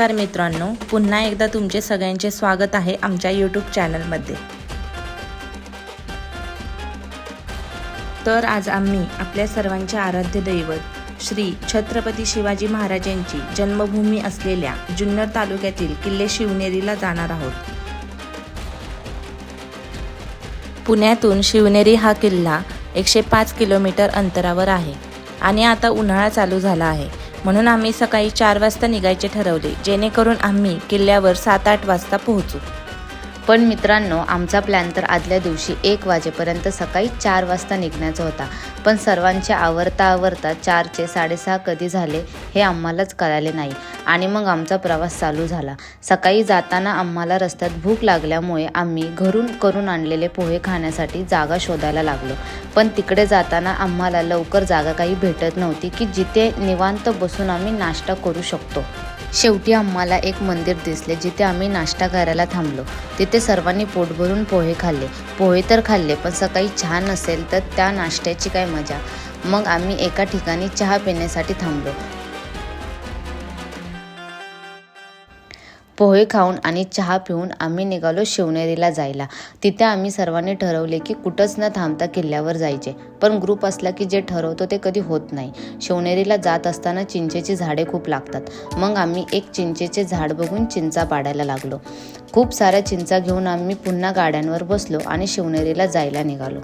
नमस्कार मित्रांनो पुन्हा एकदा तुमचे सगळ्यांचे स्वागत आहे आमच्या यूट्यूब चॅनलमध्ये तर आज आम्ही आपल्या सर्वांचे आराध्य दैवत श्री छत्रपती शिवाजी महाराजांची जन्मभूमी असलेल्या जुन्नर तालुक्यातील किल्ले शिवनेरीला जाणार आहोत. पुण्यातून शिवनेरी हा किल्ला एकशे पाच किलोमीटर अंतरावर आहे आणि आता उन्हाळा चालू झाला आहे. म्हणून आम्ही सकाळी चार वाजता निघायचे ठरवले जेणेकरून आम्ही किल्ल्यावर सात आठ वाजता पोहोचू. पण मित्रांनो आमचा प्लॅन तर आदल्या दिवशी एक वाजेपर्यंत सकाळी चार वाजता निघण्याचा होता. पण सर्वांचे आवरता आवरता चारचे साडेसहा कधी झाले हे आम्हालाच कळाले नाही आणि मग आमचा प्रवास चालू झाला. सकाळी जाताना आम्हाला रस्त्यात भूक लागल्यामुळे आम्ही घरून करून आणलेले पोहे खाण्यासाठी जागा शोधायला लागलो. पण तिकडे जाताना आम्हाला लवकर जागा काही भेटत नव्हती की जिथे निवांत बसून आम्ही नाश्ता करू शकतो. शेवटी आम्हाला एक मंदिर दिसले जिथे आम्ही नाश्ता करायला थांबलो. तिथे सर्वांनी पोट भरून पोहे खाल्ले. पोहे तर खाल्ले पण सकाळी छान असेल तर त्या नाश्त्याची काय मजा? मग आम्ही एका ठिकाणी चहा पिण्यासाठी थांबलो. पोहे खाऊन आणि चहा पिऊन आम्ही निघालो शिवनेरीला जायला. तिथे आम्ही सर्वांनी ठरवले की कुठंच न थांबता किल्ल्यावर जायचे. पण ग्रुप असला की जे ठरवतो ते कधी होत नाही. शिवनेरीला जात असताना चिंचेची झाडे खूप लागतात. मग आम्ही एक चिंचेचे झाड बघून चिंचा पाडायला लागलो. खूप साऱ्या चिंचा घेऊन आम्ही पुन्हा गाड्यांवर बसलो आणि शिवनेरीला जायला निघालो.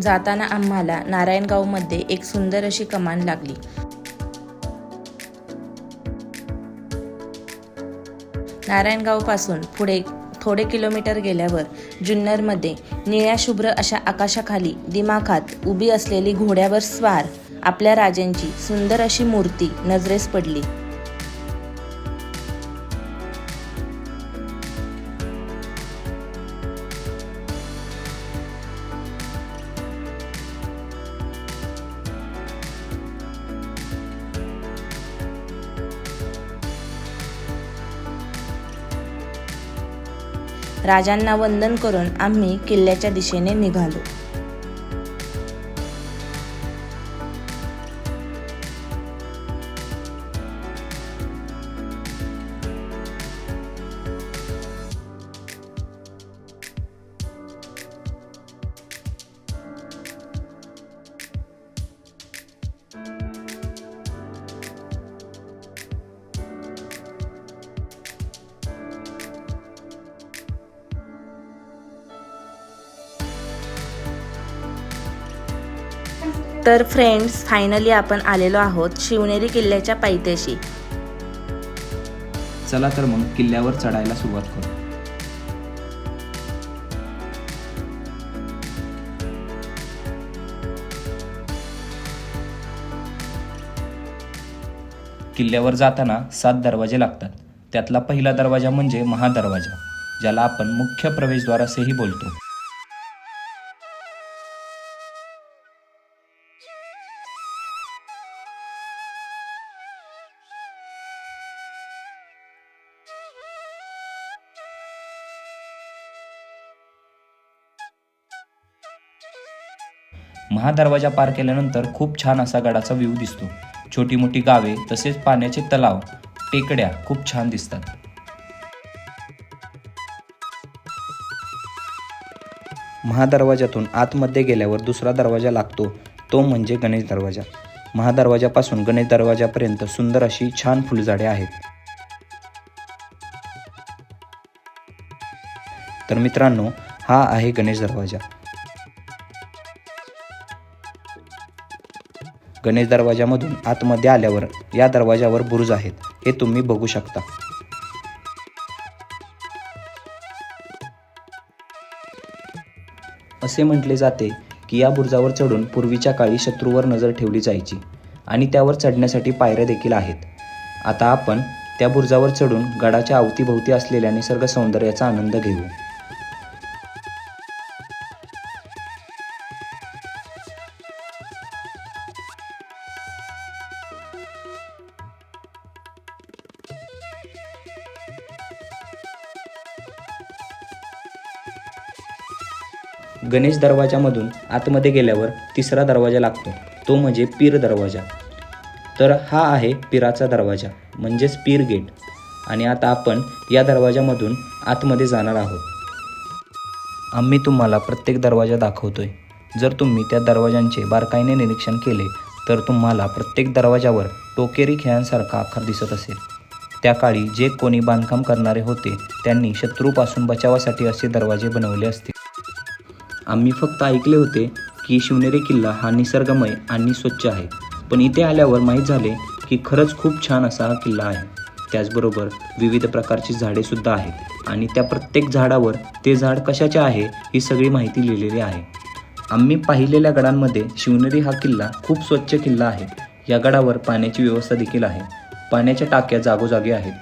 जाताना आम्हाला नारायणगावमध्ये एक सुंदर अशी कमान लागली. नारायणगावपासून पुढे थोडे किलोमीटर गेल्यावर जुन्नरमध्ये निळ्या शुभ्र अशा आकाशाखाली दिमाखात उभी असलेली घोड्यावर स्वार आपल्या राजांची सुंदर अशी मूर्ती नजरेस पडली. राजांना वंदन करून आम्ही किल्ल्याच्या दिशेने निघालो. तर फ्रेंड्स फायनली आपण आलेलो आहोत शिवनेरी किल्ल्याच्या पायथ्याशी. चला तर मग किल्ल्यावर चढायला सुरुवात करू. किल्ल्यावर जाताना सात दरवाजे लागतात. त्यातला पहिला दरवाजा म्हणजे महादरवाजा ज्याला आपण मुख्य प्रवेशद्वार असेही बोलतो. महादरवाजा पार केल्यानंतर खूप छान असा गडाचा व्ह्यू दिसतो. छोटी मोठी गावे तसेच पाण्याचे तलाव टेकड्या खूप छान दिसतात. महादरवाजातून आतमध्ये गेल्यावर दुसरा दरवाजा लागतो. तो म्हणजे गणेश दरवाजा. महादरवाजापासून गणेश दरवाजापर्यंत सुंदर अशी छान फुलझाडे आहेत. तर मित्रांनो हा आहे गणेश दरवाजा. गणेश दरवाजामधून आतमध्ये आल्यावर या दरवाजावर बुरुज आहेत. हे तुम्ही बघू शकता. असे म्हटले जाते की या बुरुजावर चढून पूर्वीच्या काळी शत्रूवर नजर ठेवली जायची आणि त्यावर चढण्यासाठी पायऱ्या देखील आहेत. आता आपण त्या बुरुजावर चढून गडाच्या अवतीभोवती असलेल्या निसर्ग सौंदर्याचा आनंद घेऊ. गणेश दरवाजामधून आतमध्ये गेल्यावर तिसरा दरवाजा लागतो. तो म्हणजे पीर दरवाजा. तर हा आहे पिराचा दरवाजा म्हणजेच पीर गेट. आणि आता आपण या दरवाजामधून आतमध्ये जाणार आहोत. आम्ही तुम्हाला प्रत्येक दरवाजा दाखवतोय. जर तुम्ही त्या दरवाजांचे बारकाईने निरीक्षण केले तर तुम्हाला प्रत्येक दरवाजावर टोकेरी खेळांसारखा आकार दिसत असेल. त्या काळी जे कोणी बांधकाम करणारे होते त्यांनी शत्रूपासून बचावासाठी असे दरवाजे बनवले असतील. आम्ही फक्त ऐकले होते की शिवनेरी किल्ला हा निसर्गमय आणि स्वच्छ आहे. पण इथे आल्यावर माहीत झाले की खरंच खूप छान असा हा किल्ला आहे. त्याचबरोबर विविध प्रकारची झाडेसुद्धा आहेत आणि त्या प्रत्येक झाडावर ते झाड कशाचे आहे ही सगळी माहिती लिहिलेली आहे. आम्ही पाहिलेल्या गडांमध्ये शिवनेरी हा किल्ला खूप स्वच्छ किल्ला आहे. या गडावर पाण्याची व्यवस्था देखील आहे. पाण्याच्या टाक्या जागोजागी आहेत.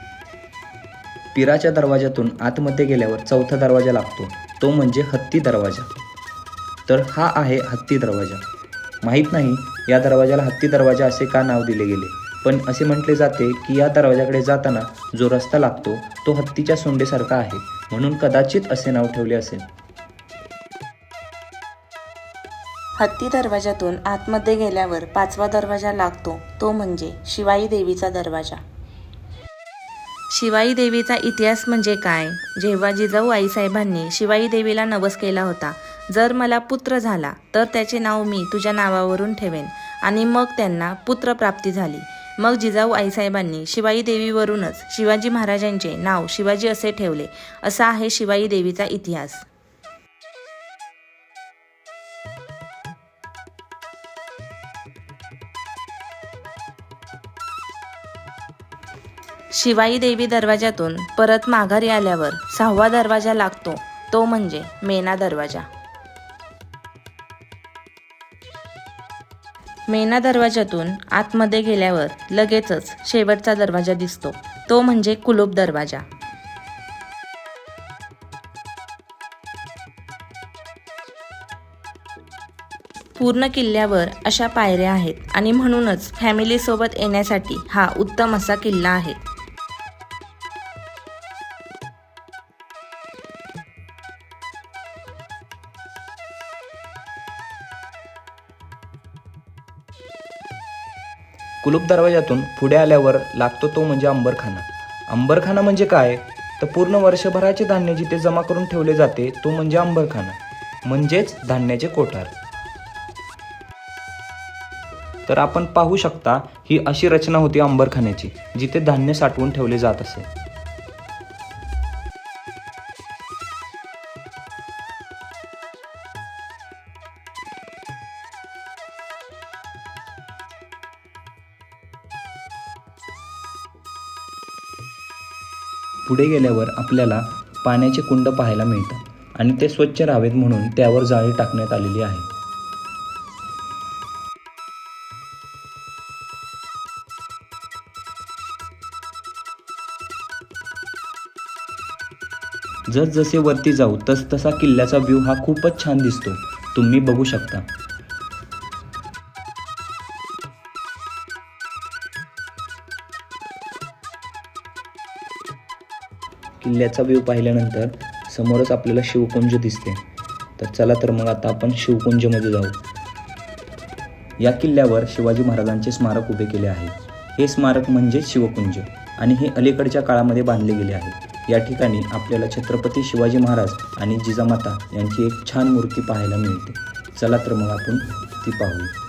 पिराच्या दरवाजातून आतमध्ये गेल्यावर चौथा दरवाजा लागतो. तो म्हणजे हत्ती दरवाजा. तर हा आहे हत्ती दरवाजा. माहीत नाही या दरवाजाला हत्ती दरवाजा असे का नाव दिले गेले पण असे म्हटले जाते की या दरवाजाकडे जाताना जो रस्ता लागतो तो हत्तीच्या सोंडेसारखा आहे म्हणून कदाचित असे नाव ठेवले असेल. हत्ती दरवाजातून आतमध्ये गेल्यावर पाचवा दरवाजा लागतो तो म्हणजे शिवाई देवीचा दरवाजा. शिवाई देवीचा इतिहास म्हणजे काय? जेव्हा जिजाऊ आईसाहेबांनी शिवाई देवीला नवस केला होता जर मला पुत्र झाला तर त्याचे नाव मी तुझ्या नावावरून ठेवेन. आणि मग त्यांना पुत्रप्राप्ती झाली. मग जिजाऊ आईसाहेबांनी शिवाई देवीवरूनच शिवाजी महाराजांचे नाव शिवाजी असे ठेवले. असा आहे शिवाई देवीचा इतिहास. शिवाई देवी दरवाजातून परत माघारी आल्यावर सहावा दरवाजा लागतो. तो म्हणजे मेना दरवाजा. मेना दरवाजातून आतमध्ये गेल्यावर लगेचच शेवटचा दरवाजा दिसतो. तो म्हणजे कुलूप दरवाजा. पूर्ण किल्ल्यावर अशा पायऱ्या आहेत आणि म्हणूनच फॅमिलीसोबत येण्यासाठी हा उत्तम असा किल्ला आहे. कुलूप दरवाजातून पुढे आल्यावर लागतो तो म्हणजे अंबरखाना. अंबरखाना म्हणजे काय? तर पूर्ण वर्षभराचे धान्य जिथे जमा करून ठेवले जाते तो म्हणजे अंबरखाना. म्हणजेच धान्याचे कोठार. तर आपण पाहू शकता ही अशी रचना होती अंबरखान्याची जिथे धान्य साठवून ठेवले जात असे. पुढे गेल्यावर आपल्याला पाण्याचे कुंड पाहायला मिळतात आणि ते स्वच्छ राहावेत म्हणून त्यावर जाळी टाकण्यात आलेली आहे. जस जसे वरती जाऊ तसतसा किल्ल्याचा व्ह्यू हा खूपच छान दिसतो. तुम्ही बघू शकता. किल्ल्याचा व्ह्यू पाहिल्यानंतर समोरच आपल्याला शिवकुंज दिसते. तर चला तर मग आता आपण शिवकुंजमध्ये जाऊ. या किल्ल्यावर शिवाजी महाराजांचे स्मारक उभे केले आहे. हे स्मारक म्हणजे शिवकुंज आणि हे अलीकडच्या काळामध्ये बांधले गेले आहे. या ठिकाणी आपल्याला छत्रपती शिवाजी महाराज आणि जिजामाता यांची एक छान मूर्ती पाहायला मिळते. चला तर मग आपण ती पाहूया.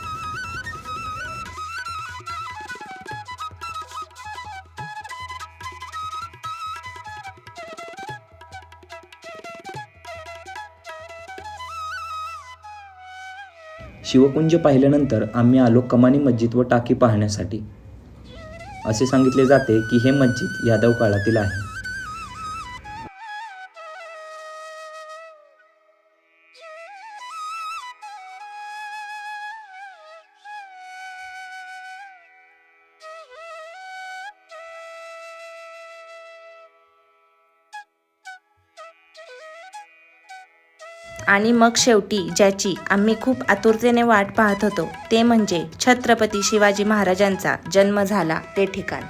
शिवकुंज पाहिल्यानंतर आम्ही आलो कमानी मस्जिद व टाकी पाहण्यासाठी. असे सांगितले जाते की हे मस्जिद यादव काळातील आहे. आणि मग शेवटी ज्याची आम्ही खूप आतुरतेने वाट पाहत होतो ते म्हणजे छत्रपती शिवाजी महाराजांचा जन्म झाला ते ठिकाण.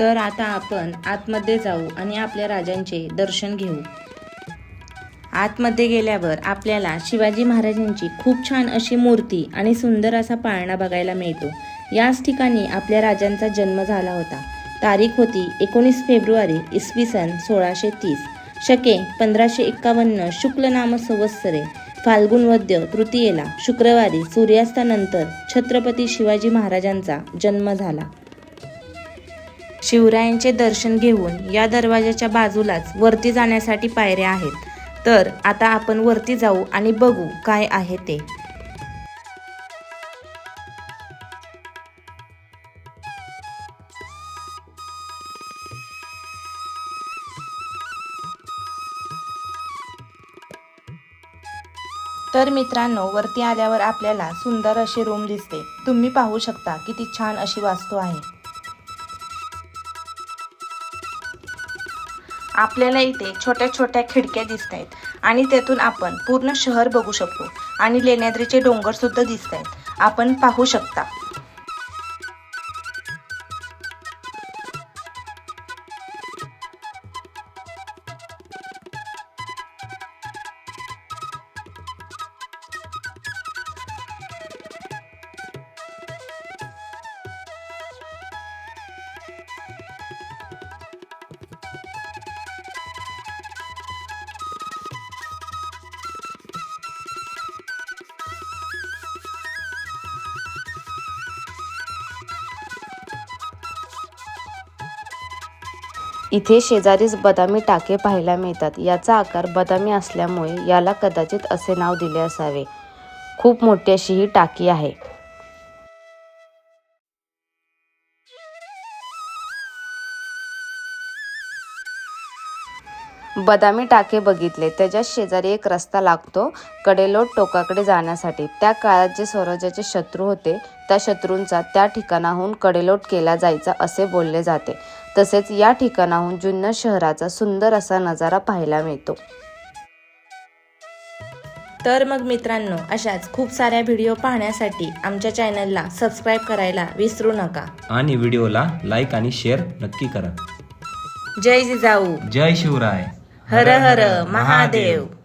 तर आता आपण आतमध्ये जाऊ आणि आपल्या राजांचे दर्शन घेऊ. आतमध्ये गेल्यावर आपल्याला शिवाजी महाराजांची खूप छान अशी मूर्ती आणि सुंदर असा पाळणा बघायला मिळतो. याच ठिकाणी आपल्या राजांचा जन्म झाला होता. तारीख होती एकोणीस फेब्रुवारी इसवी सन सोळाशे तीस. शके पंधराशे एक्कावन्न शुक्ल नाम संवत्सरे. फाल्गुन वद्य तृतीयेला शुक्रवारी सूर्यास्तानंतर छत्रपती शिवाजी महाराजांचा जन्म झाला. शिवरायांचे दर्शन घेऊन या दरवाजाच्या बाजूलाच वरती जाण्यासाठी पायऱ्या आहेत. तर आता आपण वरती जाऊ आणि बघू काय आहे ते. तर मित्रांनो वरती आल्यावर आपल्याला सुंदर अशी रूम दिसते. तुम्ही पाहू शकता किती छान अशी वास्तू आहे. आपल्याला इथे छोट्या छोट्या खिडक्या दिसत आहेत आणि त्यातून आपण पूर्ण शहर बघू शकतो. आणि लेण्याद्रीचे डोंगर सुद्धा दिसत आहेत आपण पाहू शकता. इथे शेजारीच बदामी टाके पाहायला मिळतात. याचा आकार बदामी असल्यामुळे याला कदाचित असे नाव दिले असावे. खूप मोठी अशी ही टाकी आहे. बदामी टाके बघितले. त्याच्या शेजारी एक रस्ता लागतो कडेलोट टोकाकडे जाण्यासाठी. त्या काळात जे स्वराज्याचे शत्रू होते त्या शत्रूंचा त्या ठिकाणाहून कडेलोट केला जायचा असे बोलले जाते. तसेच या ठिकाणाहून जुन्नर शहराचा सुंदर असा नजारा पाहायला मिळतो. तर मग मित्रांनो अशाच खूप साऱ्या व्हिडिओ पाहण्यासाठी आमच्या चॅनलला सबस्क्राईब करायला विसरू नका. आणि व्हिडिओला लाईक आणि शेअर नक्की करा. जय जिजाऊ. जय शिवराय. हर हर महादेव.